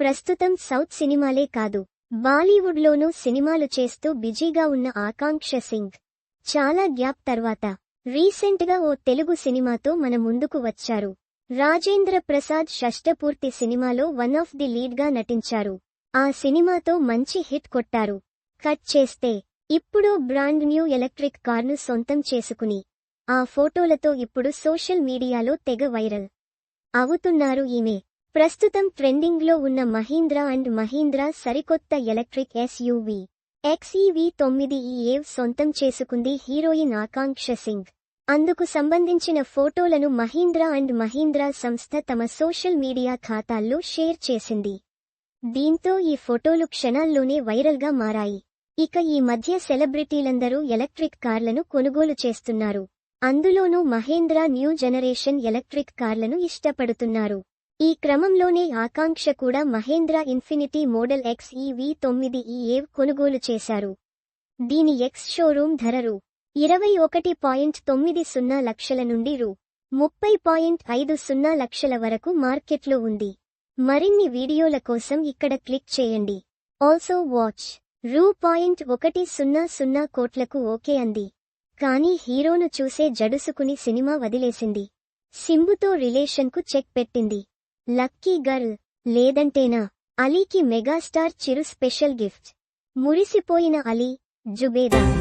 ప్రస్తుతం సౌత్ సినిమాలే కాదు బాలీవుడ్లోనూ సినిమాలు చేస్తూ బిజీగా ఉన్న ఆకాంక్ష సింగ్. చాలా గ్యాప్ తర్వాత రీసెంట్గా ఓ తెలుగు సినిమాతో మన ముందుకు వచ్చారు. రాజేంద్ర ప్రసాద్ షష్టపూర్తి సినిమాలో వన్ ఆఫ్ ది లీడ్గా నటించారు. ఆ సినిమాతో మంచి హిట్ కొట్టారు. కట్ చేస్తే ఇప్పుడు బ్రాండ్ న్యూ ఎలక్ట్రిక్ కార్ను సొంతం చేసుకుని ఆ ఫోటోలతో ఇప్పుడు సోషల్ మీడియాలో తెగ వైరల్ అవుతున్నారు ఈమె. ప్రస్తుతం ట్రెండింగ్లో ఉన్న మహీంద్రా అండ్ మహీంద్రా సరికొత్త ఎలక్ట్రిక్ ఎస్యూవీ. ఎక్స్ఈవీ తొమ్మిది ఈ ఏవ్ సొంతం చేసుకుంది హీరోయిన్ ఆకాంక్ష సింగ్. అందుకు సంబంధించిన ఫోటోలను మహీంద్రా అండ్ మహీంద్రా సంస్థ తమ సోషల్ మీడియా ఖాతాల్లో షేర్ చేసింది. దీంతో ఈ ఫోటోలు క్షణాల్లోనే వైరల్గా మారాయి. ఇక ఈ మధ్య సెలబ్రిటీలందరూ ఎలక్ట్రిక్ కార్లను కొనుగోలు చేస్తున్నారు. అందులోనూ మహేంద్రా న్యూ జనరేషన్ ఎలక్ట్రిక్ కార్లను ఇష్టపడుతున్నారు. ఈ క్రమంలోనే ఆకాంక్ష కూడా Mahindra infinity model X EV తొమ్మిది ఈ ఏవ్ కొనుగోలు చేశారు. దీని ఎక్స్ షోరూం ధర రూ. ఇరవై ఒకటి పాయింట్ తొమ్మిది సున్నా లక్షల నుండి రూ. ముప్పై పాయింట్ ఐదు సున్నా లక్షల వరకు మార్కెట్లో ఉంది. మరిన్ని వీడియోల కోసం ఇక్కడ క్లిక్ చేయండి. ఆల్సో వాచ్ రూ. పాయింట్ ఒకటి సున్నా సున్నా కోట్లకు ఓకే అంది. కానీ హీరోను చూసే జడుసుకుని సినిమా వదిలేసింది. సింబుతో రిలేషన్కు చెక్ పెట్టింది. లక్కీ గర్ల్ లేదంటేనా? అలీకి మెగాస్టార్ చిరు స్పెషల్ గిఫ్ట్ మురిసిపోయిన అలీ జుబేదా.